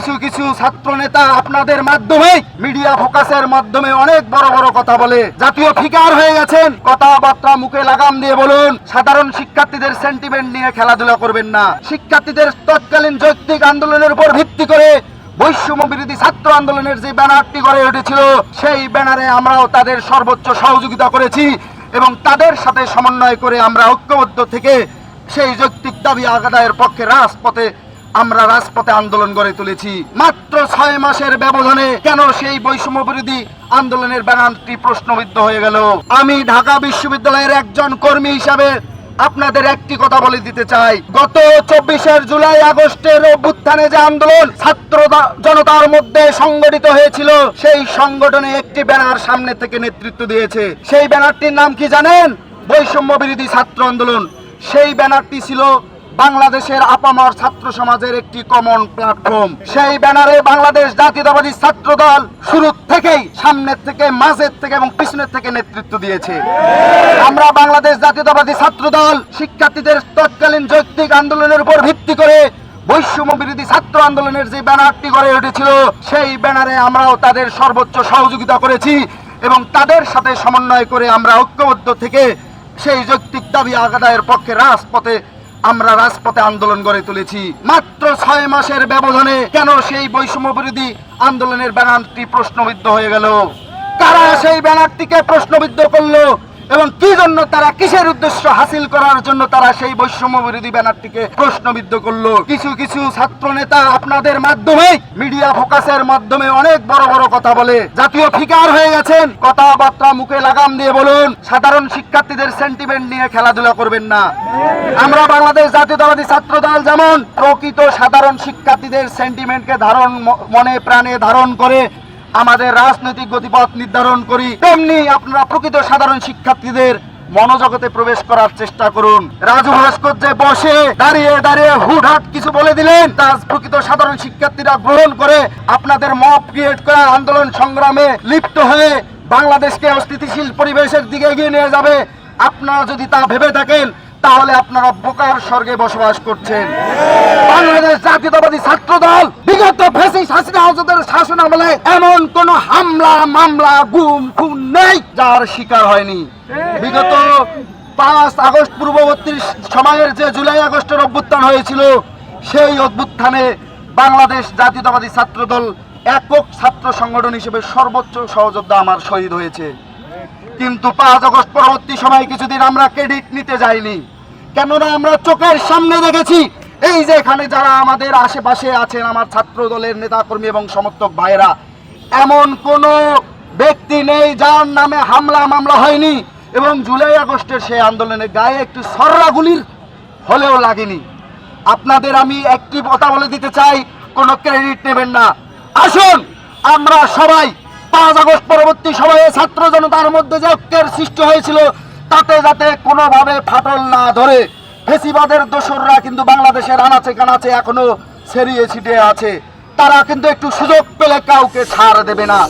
কিছু কিছু ছাত্র নেতা আপনাদের মাধ্যমে, মিডিয়া ফোকাসের মাধ্যমে অনেক বড় বড় কথা বলে। জাতীয় ফিকার হয়ে গেছেন, কথাবার্তা মুখে লাগাম দিয়ে বলুন, সাধারণ শিক্ষার্থীদের সেন্টিমেন্ট নিয়ে খেলাধুলা করবেন না। শিক্ষার্থীদের তৎকালীন যৌক্তিক আন্দোলনের উপর ভিত্তি করে বৈষম্য বিরোধী ছাত্র আন্দোলনের যে ব্যানারটি গড়ে উঠেছিল, সেই ব্যানারে আমরাও তাদের সর্বোচ্চ সহযোগিতা করেছি এবং তাদের সাথে সমন্বয় করে আমরা ঐক্যবদ্ধ থেকে সেই যৌক্তিক দাবি আদায়ের পক্ষে রাজপথে আমরা রাজপথে আন্দোলন গড়ে তুলেছি। মাত্র ছয় মাসের ব্যবধানে কেন সেই বৈষম্য বিরোধী আন্দোলনের ব্যানারটি প্রশ্নবিদ্ধ হয়ে গেল? আমি ঢাকা বিশ্ববিদ্যালয়ের একজন কর্মী হিসাবে আপনাদের একটি কথা বলে দিতে চাই। গত চব্বিশের জুলাই, আগস্টের অভ্যুত্থানে যে আন্দোলন ছাত্র জনতার মধ্যে সংগঠিত হয়েছিল, সেই সংগঠনে একটি ব্যানার সামনে থেকে নেতৃত্ব দিয়েছে। সেই ব্যানারটির নাম কি জানেন? বৈষম্য বিরোধী ছাত্র আন্দোলন। সেই ব্যানারটি ছিল বাংলাদেশের আপামর ছাত্র সমাজের একটি কমন প্ল্যাটফর্ম সেই ব্যানারে বাংলাদেশ জাতীয়তাবাদী ছাত্র দল শুরু থেকেই সামনের থেকে, মাঝের থেকে এবং পিছনের থেকে নেতৃত্ব দিয়েছে। আমরা বাংলাদেশ জাতীয়তাবাদী ছাত্র দল শিক্ষার্থীদের তৎকালীন যৌক্তিক আন্দোলনের উপর ভিত্তি করে বৈষম্য বিরোধী ছাত্র আন্দোলনের যে ব্যানারটি গড়ে উঠেছিল, সেই ব্যানারে আমরাও তাদের সর্বোচ্চ সহযোগিতা করেছি এবং তাদের সাথে সমন্বয় করে আমরা ঐক্যবদ্ধ থেকে সেই যৌক্তিক দাবি আদায়ের পক্ষে রাজপথে আমরা রাজপথে আন্দোলন গড়ে তুলেছি। মাত্র ছয় মাসের ব্যবধানে কেন সেই বৈষম্য বিরোধী আন্দোলনের ব্যানারটি প্রশ্নবিদ্ধ হয়ে গেল? কারা সেই ব্যানারটিকে প্রশ্নবিদ্ধ করল? এবং কি জন্য তারা কিসের উদ্দেশ্য হাসিল করার জন্য তারা সেই বৈষম্য বিরোধী ব্যানারটিকে প্রশ্নবিদ্ধ করল? কিছু কিছু ছাত্র নেতা আপনাদের মাধ্যমে মিডিয়া ফোকাসের মাধ্যমে অনেক বড় বড় কথা বলে। জাতীয় ফিকার হয়ে গেছেন। কথাবার্তা মুখে লাগাম দিয়ে বলুন, সাধারণ শিক্ষার্থীদের সেন্টিমেন্ট নিয়ে খেলাধুলা করবেন না। আমরা বাংলাদেশ জাতীয়তাবাদী ছাত্র দল যেমন প্রকৃত সাধারণ শিক্ষার্থীদের সেন্টিমেন্টকে ধারণ মনে, প্রাণে ধারণ করে আমাদের রাজনৈতিক গতিপথ নির্ধারণ করি, তেমনি আপনারা প্রকৃত সাধারণ শিক্ষার্থীদের মনোজগতে প্রবেশ করার চেষ্টা করুন। রাজু ভাস্কর্যে বসে দাঁড়িয়ে দাঁড়িয়ে হুটহাট কিছু বলে দিলেন। তা প্রকৃত সাধারণ শিক্ষার্থীরা গ্রহণ করে আপনাদের মব ক্রিয়েট করা আন্দোলন সংগ্রামে লিপ্ত হয়ে বাংলাদেশকে অস্থিতিশীল পরিবেশের দিকে এগিয়ে নিয়ে যাবে। আপনারা যদি তা ভেবে থাকেন, তাহলে আপনারা বোকার স্বর্গে বসবাস করছেন। বাংলাদেশ জাতীয়তাবাদী ছাত্র দল বিগত ফেসি হাসিনা হাজতের শাসন আমলে এমন কোন হামলা, মামলা, গুম, খুন নেই যার শিকার হয়নি। বিগত পাঁচ আগস্ট পূর্ববর্তী সময়ের যে জুলাই আগস্টের অভ্যুত্থান হয়েছিল, সেই অভ্যুত্থানে বাংলাদেশ জাতীয়তাবাদী ছাত্র দল একক ছাত্র সংগঠন হিসেবে সর্বোচ্চ সহযোদ্ধা আমার শহীদ হয়েছে। কিন্তু পাঁচ আগস্ট পরবর্তী সময় কিছুদিন আমরা ক্রেডিট নিতে যাইনি। কেননা আমরা চোখের সামনে দেখেছি এই যে এখানে যারা আমাদের আশেপাশে আছেন, আমার ছাত্র দলের নেতাকর্মী এবং সমর্থক ভাইয়েরা, এমন কোন ব্যক্তি নেই যার নামে হামলা মামলা হয়নি এবং জুলাই আগস্টের সেই আন্দোলনে গায়ে একটু সর্রাগুলির হলেও লাগেনি। আপনাদের আমি একটি কথা বলে দিতে চাই, কোনো ক্রেডিট নেবেন না। আসুন, আমরা সবাই, পাঁচ আগস্ট পরবর্তী সময়ে ছাত্র জনতার মধ্যে যে ঐক্যের সৃষ্টি হয়েছিল, তাতে যাতে কোনোভাবে ফাটল না ধরে। ফেসিবাদের দোসররা কিন্তু বাংলাদেশের আনাচে কানাচে এখনও ছড়িয়ে ছিটিয়ে আছে। তারা কিন্তু একটু সুযোগ পেলে কাউকে ছাড় দেবে না।